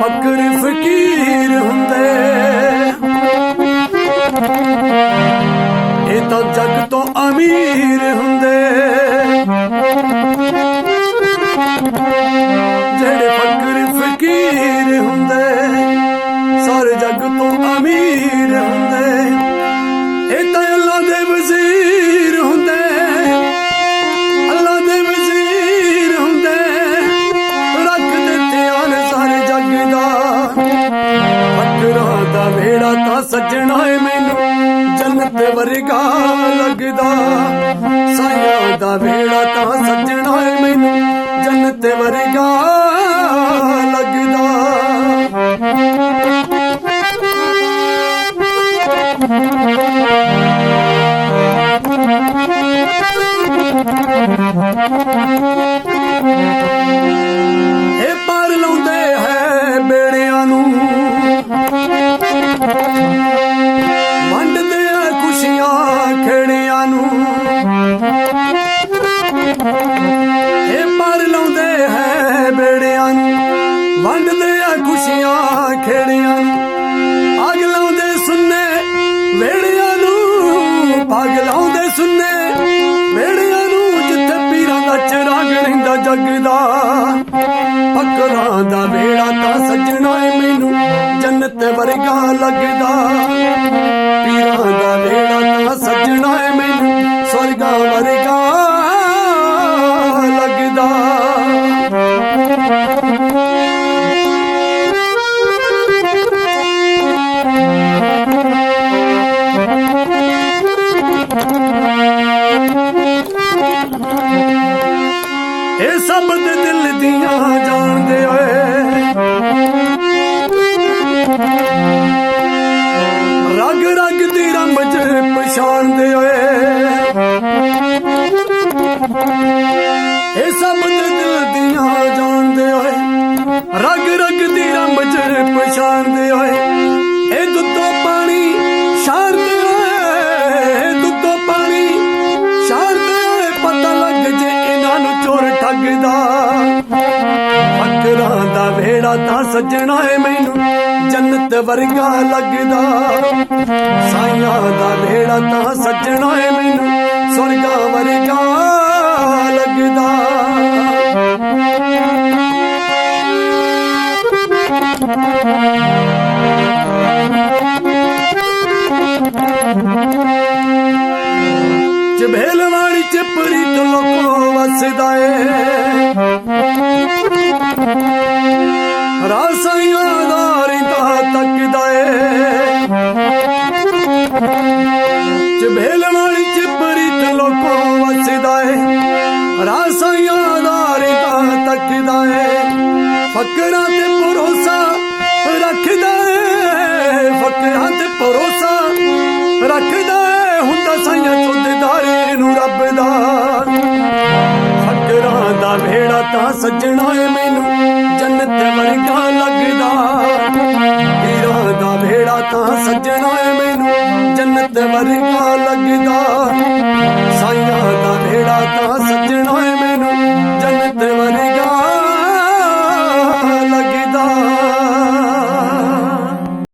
ਫਕਰ ਫਕੀਰ ਹੁੰਦੇ। ਇਹ ਤਾਂ ਜਗ ਤੋਂ ਅਮੀਰ ਹੁੰਦੇ। ਸੱਜਣਾ ਏ ਮੈਨੂੰ ਜੰਨਤ ਵਰਗਾ ਲੱਗਦਾ। ਸਾਇਆ ਦਾ ਵੇੜਾ ਤਾਂ ਸੱਜਣਾ ਏ ਮੈਨੂੰ ਜੰਨਤ ਵਰਗਾ ਲੱਗਦਾ। ਇਹ ਰਹਿੰਦਾ ਜੱਗ ਦਾ ਫਕਰਾਂ ਦਾ ਵੇੜਾ ਤਾਂ ਸੱਜਣਾ ਏ ਮੈਨੂੰ। ਜੰਨਤ ਵਰਗਾ ਲੱਗਦਾ। ਇਹ ਸਭ ਦੇ ਦਿਲ ਦੀਆਂ ਜਾਣਦੇ ਓਏ ਦਾ ਵੇੜਾ ਤਾਂ ਸੱਜਣਾ ਏ ਮੈਨੂੰ, ਜੰਨਤ ਵਰਗਾ ਲੱਗਦਾ। ਸਾਈਆਂ ਦਾ ਵੇੜਾ ਤਾਂ ਸੱਜਣਾ ਏ ਮੈਨੂੰ ਸੁਰਗਾ ਵਰਗਾ ਲੱਗਦਾ। ਜਬੇਲ ਵਾਲੀ ਚਪਰੀ ਤੋਂ ਲੋਕੋ ਵਸਦਾ ਏ। ਰਾਸਾਈਆਂ ਦਾ ਰਿੰਦਾ ਤੱਕਦਾ ਏ ਜਬੇਲ ਵਾਲੀ ਚਪਰੀ ਲੋਕੋ ਵਸਦਾ ਏ ਰਾਸਾਈਆਂ ਦਾ ਰਿੰਦਾ ਤੱਕਦਾ ਏ ਫਕਰਾਂ ਤੇ ਭਰੋਸਾ ਰੱਖਦਾ ਏ ਫਕਰਾਂ ਤੇ ਭਰੋਸਾ ਰੱਖਦਾ ਏ ਹੁੰਦਾ ਸਾਈਆਂ ਚੁੱਦਦਾਰੇ ਨੂੰ ਰੱਬ ਦਾ ਫਕਰਾਂ ਦਾ ਵੇੜਾ ਤਾਂ ਸੱਜਣਾ ਏ ਮੈਨੂੰ ਜੰਨਤ ਵਰਗਾ ਲੱਗਦਾ। ਹੀਰਾਂ ਦਾ ਵੇੜਾ ਤਾਂ ਸੱਜਣਾ ਏ ਮੈਨੂੰ, ਜੰਨਤ ਵਰਗਾ ਲੱਗਦਾ। ਸਾਈਆਂ ਦਾ ਵੇੜਾ ਤਾਂ ਸੱਜਣਾ ਏ